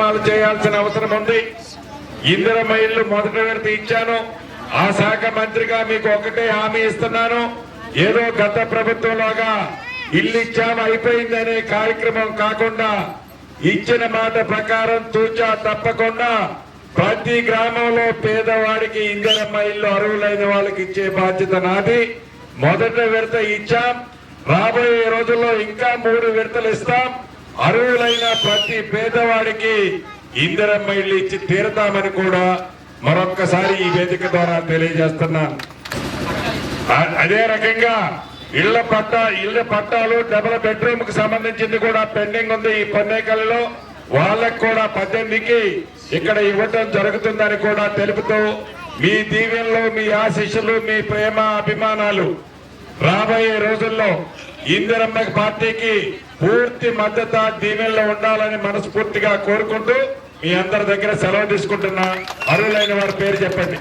చేయాల్సిన అవసరం ఉంది. ఇందిర మైళ్ళు మొదటి విడత ఇచ్చాను. ఆ శాఖ మంత్రిగా మీకు ఒకటే హామీ ఇస్తున్నాను. ఏదో గత ప్రభుత్వంలోగా ఇల్లు ఇచ్చాము అయిపోయిందనే కార్యక్రమం కాకుండా ఇచ్చిన మాట ప్రకారం తూచా తప్పకుండా ప్రతి గ్రామంలో పేదవాడికి ఇందిరమ్మ ఇల్లు అరువులైన వాళ్ళకి ఇచ్చే బాధ్యత నాది. మొదట విడత ఇచ్చాం. రాబోయే రోజుల్లో ఇంకా మూడు విడతలు ఇస్తాం. అర్హులైన ప్రతి పేదవాడికి ఇందిరమ్మ ఇల్లు ఇచ్చి తీరతామని కూడా మరొక్కసారి ఈ వేదిక ద్వారా తెలియజేస్తున్నాను అదే రకంగా ఇళ్ళ పట్ట ఇళ్ళ పట్టాలు డబుల్ బెడ్రూమ్కు సంబంధించింది కూడా పెండింగ్ ఉంది ఈ పొన్నేకల్లో. వాళ్ళకు కూడా పద్దెనిమిదికి ఇక్కడ ఇవ్వటం జరుగుతుందని కూడా తెలుపుతూ మీ దీవెనలు మీ ఆశీస్సులు మీ ప్రేమ అభిమానాలు రాబోయే రోజుల్లో ఇందిరమ్మ పార్టీకి పూర్తి మద్దతు దీవెనలో ఉండాలని మనస్ఫూర్తిగా కోరుకుంటూ మీ అందరి దగ్గర సెలవు తీసుకుంటున్నా. అరువులైన వారి పేరు చెప్పండి.